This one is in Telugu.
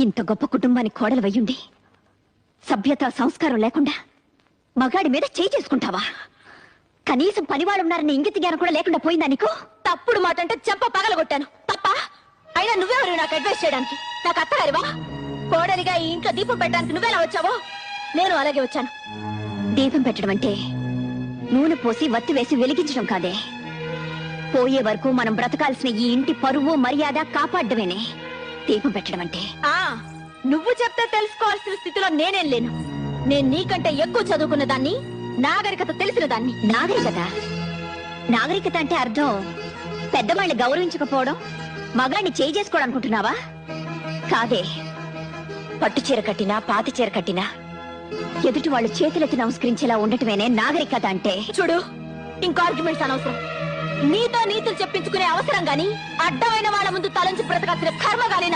ఇంత గొప్ప కుటుంబానికి కోడలు వయ్యుండి సభ్యత సంస్కారం లేకుండా మగాడి మీద చేయి చేసుకుంటావా? కనీసం పనివాళ్ళు ఉన్నారని ఇంగిత జ్ఞానం కూడా లేకుండా పోయిందా నీకు? తప్పుడు మాట అంటే చెంప పగలగొట్టాను. తప్ప అయినా నువ్వెవరు నాకు అడ్వైస్ చేయడానికి? నాకు అత్తగారివా? కోడలిగా ఈ ఇంట్లో దీపం పెట్టడానికి నువ్వెలా వచ్చావో? నేను అలాగే వచ్చాను. దీపం పెట్టడం అంటే నూనె పోసి వత్తి వేసి వెలిగించడం కాదే. పోయే వరకు మనం బ్రతకాల్సిన ఈ ఇంటి పరువు మర్యాద కాపాడమేనే దీపం పెట్టడం అంటే? ఆ. నువ్వు చెప్తే తెలుసుకోవాల్సిన స్థితిలో నేనేం లేను. నేను నీకంటే ఎక్కువ చదువుకున్న దాన్ని నాగరికత తెలిసిన దాన్ని. నాగరికత? నాగరికత అంటే అర్థం పెద్దవాళ్ళని గౌరవించకపోవడం మగాడిని చేయి చేసుకోవడం అనుకుంటున్నావా కాదే. పట్టు చీర కట్టినా పాతి చీర కట్టినా ఎదుటి వాళ్ళు చేతులెత్తి నమస్కరించేలా ఉండటమేనే నాగరికత అంటే. చూడు ఇంకా ఆర్గ్యుమెంట్స్ అనవసరం. నీతో నీతులు చెప్పించుకునే అవసరం గాని అడ్డమైన వాళ్ళ ముందు తలంచి బ్రతకాల్సిన కర్మ గాని